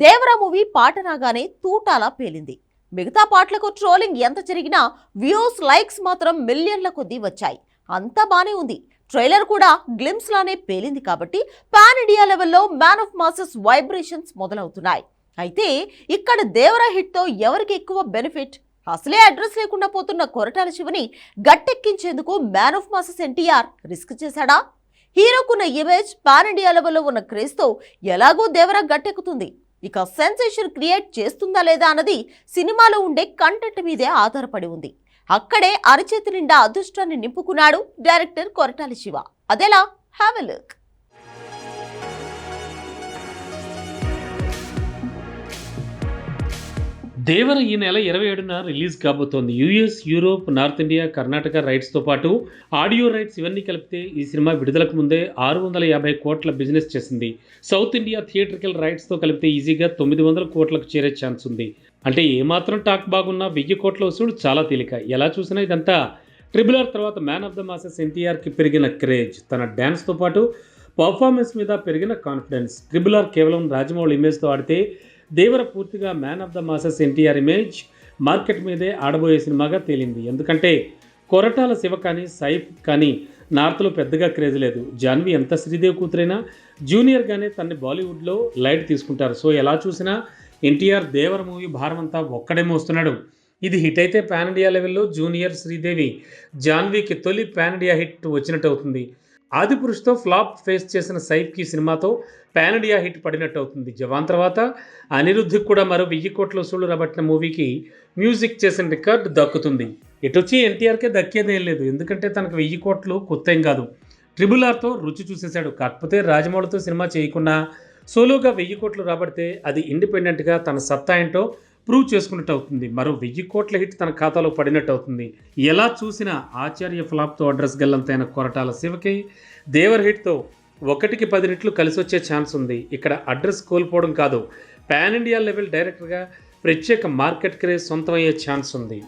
Devara movie పాట రాగానే తూటాలా పేలింది. మిగతా పాటలకు ట్రోలింగ్ ఎంత జరిగినా వ్యూస్ లైక్స్ మాత్రం మిలియన్ల కొద్దీ వచ్చాయి. అంతా బానే ఉంది. ట్రైలర్ కూడా గ్లిమ్స్ లానే పేలింది కాబట్టి పాన్ ఇండియా లెవెల్లో మ్యాన్ ఆఫ్ మాసెస్ వైబ్రేషన్స్ మొదలవుతున్నాయి. అయితే ఇక్కడ దేవరా హిట్తో ఎవరికి ఎక్కువ బెనిఫిట్? అసలే అడ్రస్ లేకుండా పోతున్న కొరటాల శివని గట్టెక్కించేందుకు man of masses NTR risk చేశాడా? హీరోకున్న ఇమేజ్ పాన్ ఇండియా లెవెల్లో ఉన్న క్రేజ్తో ఎలాగో దేవరా గట్టెక్కుతుంది? ఇక సెన్సేషన్ క్రియేట్ చేస్తుందా లేదా అన్నది సినిమాలో ఉండే కంటెంట్ మీదే ఆధారపడి ఉంది. అక్కడే అరచేతి నిండా అదృష్టాన్ని నింపుకున్నాడు డైరెక్టర్ కొరటాల శివ. అదెలా? హ్యావ్ ఎ లుక్ దేవర ఈ నెల ఇరవై ఏడున రిలీజ్ కాబోతోంది. US Europe North India Karnataka రైట్స్తో పాటు ఆడియో రైట్స్ ఇవన్నీ కలిపితే ఈ సినిమా విడుదలకు ముందే ఆరు వందల యాభై కోట్ల బిజినెస్ చేసింది. సౌత్ ఇండియా థియేట్రికల్ రైట్స్తో కలిపితే ఈజీగా తొమ్మిది వందల కోట్లకు చేరే ఛాన్స్ ఉంది. అంటే ఏమాత్రం టాక్ బాగున్నా వెయ్యి కోట్ల వసూడు చాలా తేలిక. ఎలా చూసినా ఇదంతా ట్రిబుల్ ఆర్ తర్వాత మ్యాన్ ఆఫ్ ద మాసెస్ ఎన్టీఆర్కి పెరిగిన క్రేజ్. తన డ్యాన్స్తో పాటు పర్ఫార్మెన్స్ మీద పెరిగిన కాన్ఫిడెన్స్. ట్రిబుల్ ఆర్ కేవలం రాజమౌళి ఇమేజ్తో ఆడితే దేవర పూర్తిగా man of the masses NTR image market మీదే ఆడబోయే సినిమాగా తేలింది. ఎందుకంటే కొరటాల శివ కానీ సైఫ్ కానీ నార్త్లో పెద్దగా క్రేజ్ లేదు. జాన్వి ఎంత శ్రీదేవి కూతురైనా జూనియర్గానే తన్ని బాలీవుడ్లో లైట్ తీసుకుంటారు. సో ఎలా చూసినా ఎన్టీఆర్ దేవర మూవీ భారం అంతా ఒక్కడే మోస్తున్నాడు. ఇది హిట్ అయితే పాన్ ఇండియా లెవెల్లో జూనియర్ శ్రీదేవి జాన్వీకి తొలి పాన్ ఇండియా హిట్ వచ్చినట్టు అవుతుంది. ఆదిపురుషుతో ఫ్లాప్ ఫేస్ చేసిన సైఫ్కి సినిమాతో పాన్ ఇండియా హిట్ పడినట్టు అవుతుంది జవాన్ తర్వాత అనిరుద్ధికి కూడా మరో వెయ్యి కోట్ల వసూళ్ళు రాబట్టిన మూవీకి మ్యూజిక్ చేసిన రికార్డు దక్కుతుంది. ఇటొచ్చి ఎన్టీఆర్కే దక్కేదేం లేదు. ఎందుకంటే తనకు వెయ్యి కోట్లు కొత్త కాదు. ట్రిబుల్ ఆర్తో రుచి చూసేశాడు. కాకపోతే రాజమౌళితో సినిమా చేయకుండా సోలోగా వెయ్యి కోట్లు రాబడితే అది ఇండిపెండెంట్గా తన సత్తా ఏంటో ప్రూవ్ చేసుకున్నట్టు అవుతుంది మరో వెయ్యి కోట్ల హిట్ తన ఖాతాలో పడినట్టు అవుతుంది ఎలా చూసినా ఆచార్య ఫ్లాప్తో అడ్రస్ గల్లంతైన కొరటాల శివకి దేవర్ హిట్తో ఒకటికి పది రెట్లు కలిసి వచ్చే ఛాన్స్ ఉంది. ఇక్కడ అడ్రస్ కోల్పోవడం కాదు పాన్ ఇండియా లెవెల్ డైరెక్టర్గా ప్రత్యేక మార్కెట్ క్రేజ్ సొంతమయ్యే ఛాన్స్ ఉంది.